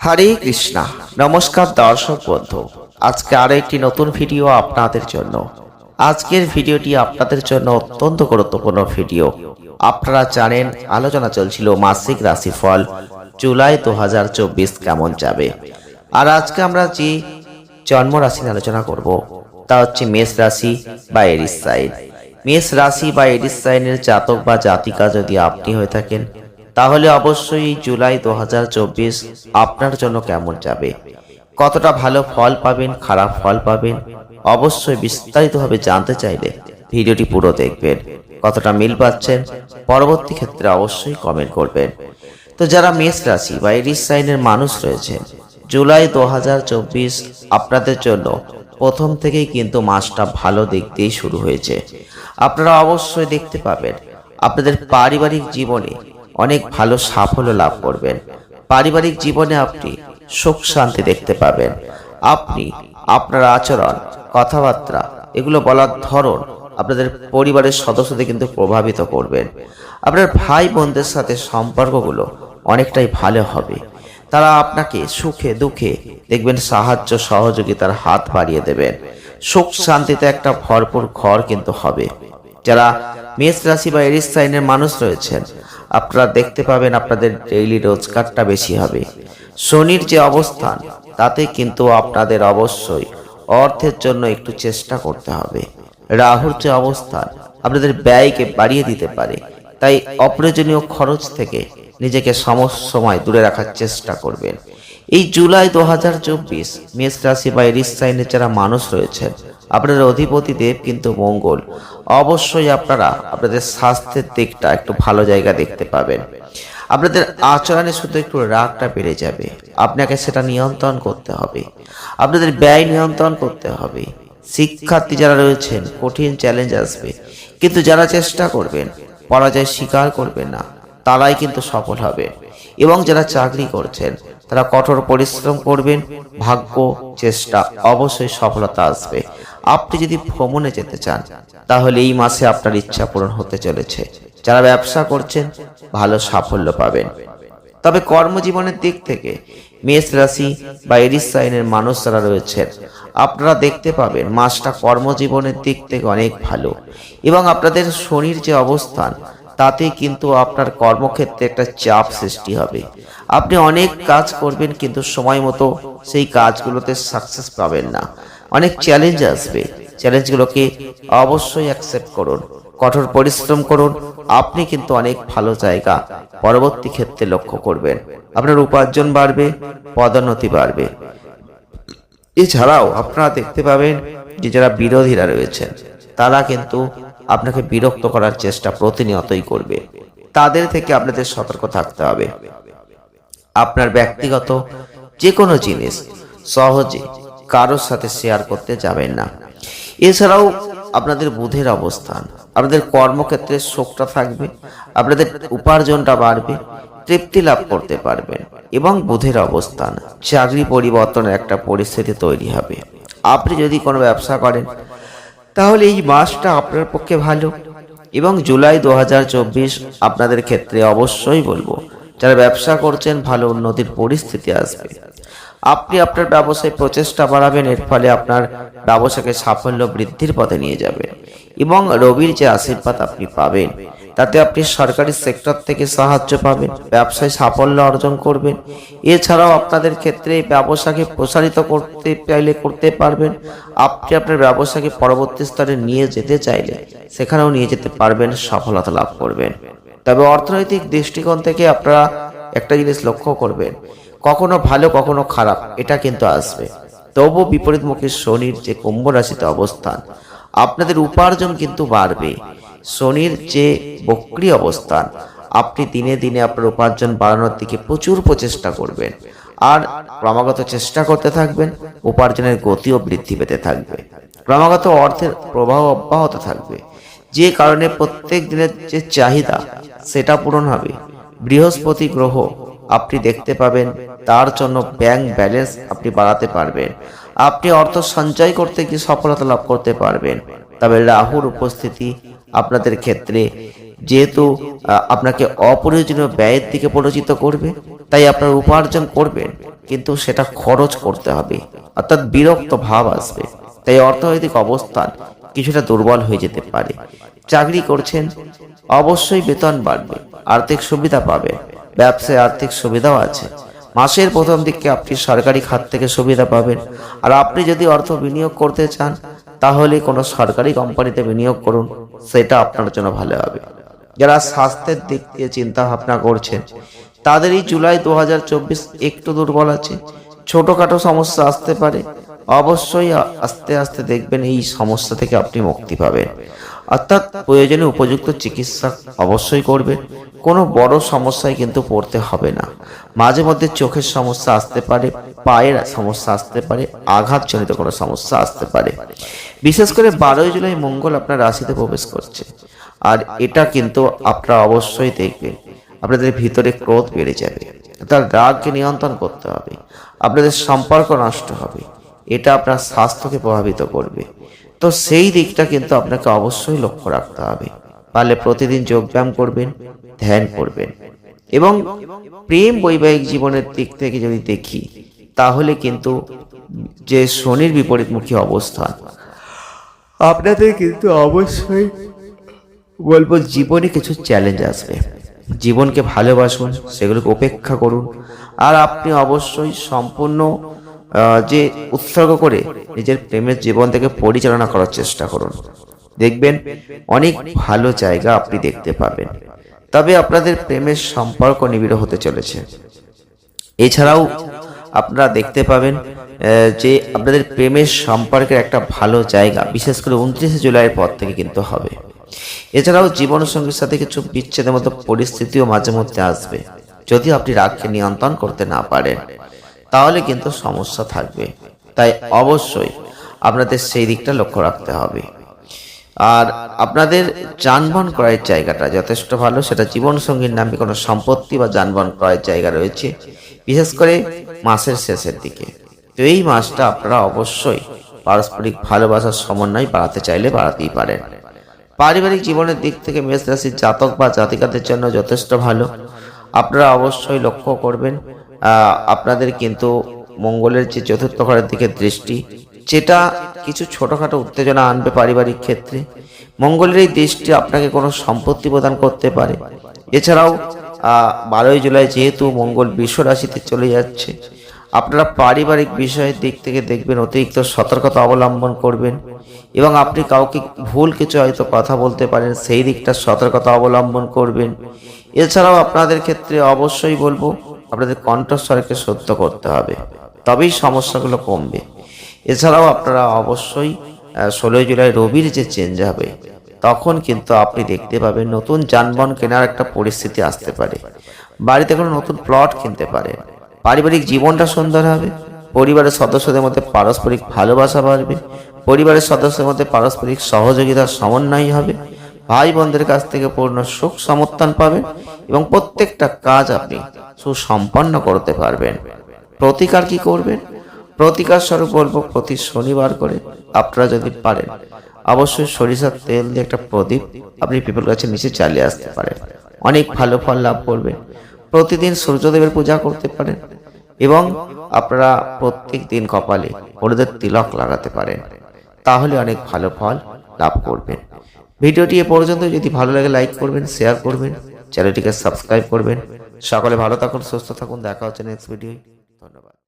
হরে কৃষ্ণা। নমস্কার দর্শক বন্ধু, আজকে আরও একটি নতুন ভিডিও আপনাদের জন্য। আজকের ভিডিওটি আপনাদের জন্য অত্যন্ত গুরুত্বপূর্ণ ভিডিও। আপনারা জানেন, আলোচনা চলছিল মাসিক রাশিফল, জুলাই দু হাজার চব্বিশ কেমন যাবে। আর আজকে আমরা যে জন্ম রাশি আলোচনা করব, তা হচ্ছে মেষ রাশি বা এরিস সাইন। মেষ রাশি বা এরিস সাইনের জাতক বা জাতিকা যদি আপনি হয়ে থাকেন তাহলে অবশ্যই জুলাই দু হাজার চব্বিশ আপনার জন্য কেমন যাবে? কতটা ভালো ফল পাবেন, খারাপ ফল পাবেন? অবশ্যই বিস্তারিতভাবে জানতে চাইলে ভিডিওটি পুরো দেখবেন। কতটা মিল পাচ্ছেন? পরবর্তী ক্ষেত্রে অবশ্যই কমেন্ট করবেন। তো যারা মেষ রাশি বা এরিস সাইনের মানুষ রয়েছেন, জুলাই দু হাজার চব্বিশ আপনাদের জন্য প্রথম থেকেই কিন্তু মাসটা ভালো দেখতেই শুরু হয়েছে। আপনারা অবশ্যই দেখতে পাবেন, আপনাদের পারিবারিক জীবনে অনেক ভালো সাফল্য লাভ করবেন। পারিবারিক জীবনে আপনি সুখ শান্তি দেখতে পাবেন। আপনি, আপনার আচরণ, কথাবার্তা, এগুলো বলার ধরন আপনাদের পরিবারের সদস্যদের কিন্তু প্রভাবিত করবেন। আপনার ভাই বোনদের সাথে সম্পর্কগুলো অনেকটাই ভালো হবে। তারা আপনাকে সুখে, দুঃখে দেখবেন, সাহায্য, সহযোগিতার হাত বাড়িয়ে দেবেন। সুখ শান্তিতে একটা ভরপুর ঘর কিন্তু হবে। যারা মেষ রাশি বা এরিস সাইনের মানুষ রয়েছেন। আপনারা দেখতে পাবেন আপনাদের ডেইলি রোজগারটা বেশি হবে। শনির যে অবস্থান, তাতে কিন্তু আপনাদের অবশ্যই অর্থের জন্য একটু চেষ্টা করতে হবে। রাহুর যে অবস্থান, আপনাদের ব্যয়কে বাড়িয়ে দিতে পারে। তাই অপ্রয়োজনীয় খরচ থেকে নিজেকে সমস্ত সময় দূরে রাখার চেষ্টা করবেন। এই জুলাই দু হাজার চব্বিশ, মেষ রাশি বা এরিস সাইনের যারা মানুষ রয়েছেন আপনাদের অধিপতি দেব কিন্তু মঙ্গল। অবশ্যই আপনারা আপনাদের স্বাস্থ্যের দিকটা একটু ভালো জায়গা দেখতে পাবেন। আপনাদের আচরণে শুধু একটু রাগটা বেড়ে যাবে। আপনাকে সেটা নিয়ন্ত্রণ করতে হবে। আপনাদের ব্যয় নিয়ন্ত্রণ করতে হবে। শিক্ষার্থী যারা রয়েছেন, কঠিন চ্যালেঞ্জ আসবে। কিন্তু যারা চেষ্টা করবেন, পরাজয় স্বীকার করবেন না, তারাই কিন্তু সফল হবে এবং যারা চাকরি করছেন, তারা কঠোর পরিশ্রম করবেন। ভাগ্য, চেষ্টা অবশ্যই সফলতা আসবে। আপনি যদি ভ্রমণে যেতে চান, তাহলে এই মাসে আপনার ইচ্ছা পূরণ হতে চলেছে। যারা ব্যবসা করছেন, ভালো সাফল্য পাবেন। তবে কর্মজীবনের দিক থেকে মেষ রাশি বা এরিস সাইনের মানুষ যারা রয়েছেন, আপনারা দেখতে পাবেন মাসটা কর্মজীবনের দিক থেকে অনেক ভালো। এবং আপনাদের শনির যে অবস্থান, তাতে কিন্তু আপনার কর্মক্ষেত্রে একটা চাপ সৃষ্টি হবে। আপনি অনেক কাজ করবেন, কিন্তু সময় মতো সেই কাজগুলোতে সাকসেস পাবেন না। অনেক চ্যালেঞ্জ আসবে। চ্যালেঞ্জগুলোকে অবশ্যই অ্যাকসেপ্ট করুন, কঠোর পরিশ্রম করুন, আপনি কিন্তু অনেক ভালো জায়গা পরবর্তী ক্ষেত্রে লক্ষ্য করবেন। আপনার উপার্জন বাড়বে, পদোন্নতি বাড়বে। এছাড়াও আপনারা দেখতে পাবেন যে যারা বিরোধীরা রয়েছেন, তারা কিন্তু আপনাকে বিরক্ত করার চেষ্টা প্রতিনিয়তই করবে। তাদের থেকে আপনাদের সতর্ক থাকতে হবে। আপনার ব্যক্তিগত যে কোনো জিনিস, সহজে কারোর সাথে শেয়ার করতে যাবেন না। এছাড়াও আপনাদের বুধের অবস্থান, আপনাদের কর্মক্ষেত্রে শোকটা থাকবে, আপনাদের উপার্জনটা বাড়বে, তৃপ্তি লাভ করতে পারবেন এবং বুধের অবস্থান, চাকরি পরিবর্তনের একটা পরিস্থিতি তৈরি হবে। আপনি যদি কোনো ব্যবসা করেন, তাহলে এই মাসটা আপনার পক্ষে ভালো এবং জুলাই দু হাজার চব্বিশ আপনাদের ক্ষেত্রে অবশ্যই বলব, যারা ব্যবসা করছেন ভালো উন্নতির পরিস্থিতি আসবে। আপনি আপনার ব্যবসায় প্রচেষ্টা বাড়াবেন, এর ফলে আপনার ব্যবসাকে সাফল্য বৃদ্ধির পথে নিয়ে যাবেন এবং রবির যে আশীর্বাদ আপনি পাবেন, তাতে আপনি সরকারি সেক্টর থেকে সাহায্য পাবেন, ব্যবসায় সাফল্য অর্জন করবেন। এছাড়াও আপনাদের ক্ষেত্রে ব্যবসাকে প্রসারিত করতে চাইলে করতে পারবেন। আপনি আপনার ব্যবসাকে পরবর্তী স্তরে নিয়ে যেতে চাইলে সেখানেও নিয়ে যেতে পারবেন, সফলতা লাভ করবেন। তবে অর্থনৈতিক দৃষ্টিকোণ থেকে আপনারা একটা জিনিস লক্ষ্য করবেন, কখনো ভালো, কখনো খারাপ, এটা কিন্তু আসবে। তবু বিপরীতমুখী শনির যে কুম্ভ রাশিতে অবস্থান, আপনাদের উপার্জন কিন্তু বাড়বে। শনির যে বক্রি অবস্থান, আপনি দিনে দিনে আপনার উপার্জন বাড়ানোর দিকে প্রচুর প্রচেষ্টা করবেন। আর ক্রমাগত চেষ্টা করতে থাকবেন, উপার্জনের গতিও বৃদ্ধি পেতে থাকবে। ক্রমাগত অর্থের প্রবাহ অব্যাহত থাকবে। যে কারণে প্রত্যেক দিনের যে চাহিদা, সেটা পূরণ হবে। বৃহস্পতি গ্রহ আপনি দেখতে পাবেন, তার জন্য ব্যাংক ব্যালেন্স আপনি বাড়াতে পারবেন। আপনি অর্থ সঞ্চয় করতে গিয়ে সফলতা লাভ করতে পারবেন। তবে রাহুর উপস্থিতি আপনাদের ক্ষেত্রে যেহেতু আপনাকে অপ্রয়োজনীয় ব্যয়ের দিকে পরিচিত করবে, তাই আপনার উপার্জন করবেন, কিন্তু সেটা খরচ করতে হবে। অর্থাৎ বিরক্ত ভাব আসবে। তাই অর্থনৈতিক অবস্থান কিছুটা দুর্বল হয়ে যেতে পারে। চাকরি করছেন, অবশ্যই বেতন বাড়বে, আর্থিক সুবিধা পাবে, ব্যবসায় আর্থিক সুবিধাও আছে। মাসের প্রথম দিকে আপনি সরকারি খাত থেকে সুবিধা পাবেন। আর আপনি যদি অর্থ বিনিয়োগ করতে চান, তাহলে কোনো সরকারি কোম্পানিতে বিনিয়োগ করুন, সেটা আপনার জন্য ভালো হবে। যারা স্বাস্থ্যের দিক দিয়ে চিন্তা ভাবনা করছেন তাদের এই জুলাই দু হাজার চব্বিশ একটু দুর্বল আছে। ছোটখাটো সমস্যা আসতে পারে অবশ্যই আস্তে আস্তে দেখবেন এই সমস্যা থেকে আপনি মুক্তি পাবেন। অর্থাৎ প্রয়োজনে উপযুক্ত চিকিৎসা অবশ্যই করবেন। কোনো বড় সমস্যায় কিন্তু পড়তে হবে না। মাঝে মধ্যে চোখের সমস্যা আসতে পারে, পায়ের সমস্যা আসতে পারে, আঘাতজনিত কোনো সমস্যা আসতে পারে। বিশেষ করে বারোই জুলাই মঙ্গল আপনার রাশিতে প্রবেশ করছে। আর এটা কিন্তু আপনারা অবশ্যই দেখবেন। আপনাদের ভিতরে ক্রোধ বেড়ে যাবে। তার রাগকে নিয়ন্ত্রণ করতে হবে। আপনাদের সম্পর্ক নষ্ট হবে। এটা আপনার স্বাস্থ্যকে প্রভাবিত করবে। তো সেই দিকটা কিন্তু আপনাকে অবশ্যই লক্ষ্য রাখতে হবে। পারলে প্রতিদিন যোগব্যায়াম করবেন, ধ্যান করবেন। এবং প্রেম বৈবাহিক জীবনের দিক থেকে যদি দেখি, তাহলে কিন্তু যে শনির বিপরীতমুখী অবস্থান আপনাদের কিন্তু অবশ্যই বলব জীবনে কিছু চ্যালেঞ্জ আসবে। জীবনকে ভালোবাসুন, সেগুলোকে উপেক্ষা করুন। আর আপনি অবশ্যই সম্পূর্ণ যে উৎসর্গ করে নিজের প্রেমের জীবন থেকে পরিচালনা করার চেষ্টা করুন। দেখবেন অনেক ভালো জায়গা আপনি দেখতে পাবেন। তবে আপনাদের প্রেমের সম্পর্ক নিবিড় হতে চলেছে। এছাড়াও আপনারা দেখতে পাবেন যে আপনাদের প্রেমের সম্পর্কের একটা ভালো জায়গা বিশেষ করে উনত্রিশে জুলাইয়ের পর থেকে কিন্তু হবে। এছাড়াও জীবনসঙ্গীর সাথে কিছু বিচ্ছেদের মতো পরিস্থিতিও মাঝে মধ্যে আসবে যদি আপনি রাগকে নিয়ন্ত্রণ করতে না পারেন। তাহলে কিন্তু সমস্যা থাকবে। তাই অবশ্যই আপনাদের সেই দিকটা লক্ষ্য রাখতে হবে। আর আপনাদের যানবাহন ক্রয়ের জায়গাটা যথেষ্ট ভালো, সেটা জীবনসঙ্গীর নামে কোনো সম্পত্তি বা যানবাহন ক্রয়ের জায়গা রয়েছে, বিশেষ করে মাসের শেষের দিকে। তো এই মাসটা আপনারা অবশ্যই পারস্পরিক ভালোবাসার সমন্বয় বাড়াতে চাইলে বাড়াতেই পারেন। পারিবারিক জীবনের দিক থেকে মেষ রাশির জাতক বা জাতিকাদের জন্য যথেষ্ট ভালো। আপনারা অবশ্যই লক্ষ্য করবেন আপনাদের কিন্তু মঙ্গলের যে চতুর্থ ঘরের দিকে দৃষ্টি, যেটা কিছু ছোটখাটো উত্তেজনা আনবে পারিবারিক ক্ষেত্রে, মঙ্গলের এই দৃষ্টি আপনাকে কোনো সম্পত্তি প্রদান করতে পারে। এছাড়াও বারোই জুলাই যেহেতু মঙ্গল বিশ্ব রাশিতে চলে যাচ্ছে, আপনারা পারিবারিক বিষয়ের দিক থেকে দেখবেন, অতিরিক্ত সতর্কতা অবলম্বন করবেন এবং আপনি কাউকে ভুল কিছু হয়তো কথা বলতে পারেন, সেই দিকটা সতর্কতা অবলম্বন করবেন। এছাড়াও আপনাদের ক্ষেত্রে অবশ্যই বলব আপনাদের কণ্ঠস্বরকে সত্য করতে হবে, তবেই সমস্যাগুলো কমবে। এছাড়াও আপনারা অবশ্যই ষোলোই জুলাই রবির যে চেঞ্জ হবে, তখন কিন্তু আপনি দেখতে পাবেন নতুন যানবাহন কেনার একটা পরিস্থিতি আসতে পারে। বাড়িতে কোনো নতুন প্লট কিনতে পারে। পারিবারিক জীবনটা সুন্দর হবে, পরিবারের সদস্যদের মধ্যে পারস্পরিক ভালোবাসা বাড়বে, পরিবারের সদস্যদের মধ্যে পারস্পরিক সহযোগিতার সমন্বয় হবে ভাই বোনদের কাছ থেকে পূর্ণ সুখ সমর্থন পাবেন এবং প্রত্যেকটা কাজ আপনি সুসম্পন্ন করতে পারবেন। প্রতিকার কি করবেন? প্রতিকার স্বরূপ বলব, প্রতি শনিবার করে আপনারা যদি পারেন, অবশ্যই সরিষার তেল দিয়ে একটা প্রদীপ আপনি পিপল গাছের নিচে চালিয়ে আসতে পারেন। অনেক ভালো ফল লাভ করবেন। প্রতিদিন সূর্যদেবের পূজা করতে পারেন এবং আপনারা প্রত্যেক দিন কপালে হলুদের তিলক লাগাতে পারেন। তাহলে অনেক ভালো ফল লাভ করবেন। ভিডিওটি এ পর্যন্ত। যদি ভালো লাগে লাইক করবেন শেয়ার করবেন, চ্যানেলটিকে সাবস্ক্রাইব করবেন। সকলে ভালো থাকুন, সুস্থ থাকুন, দেখা হচ্ছে নেক্সট ভিডিও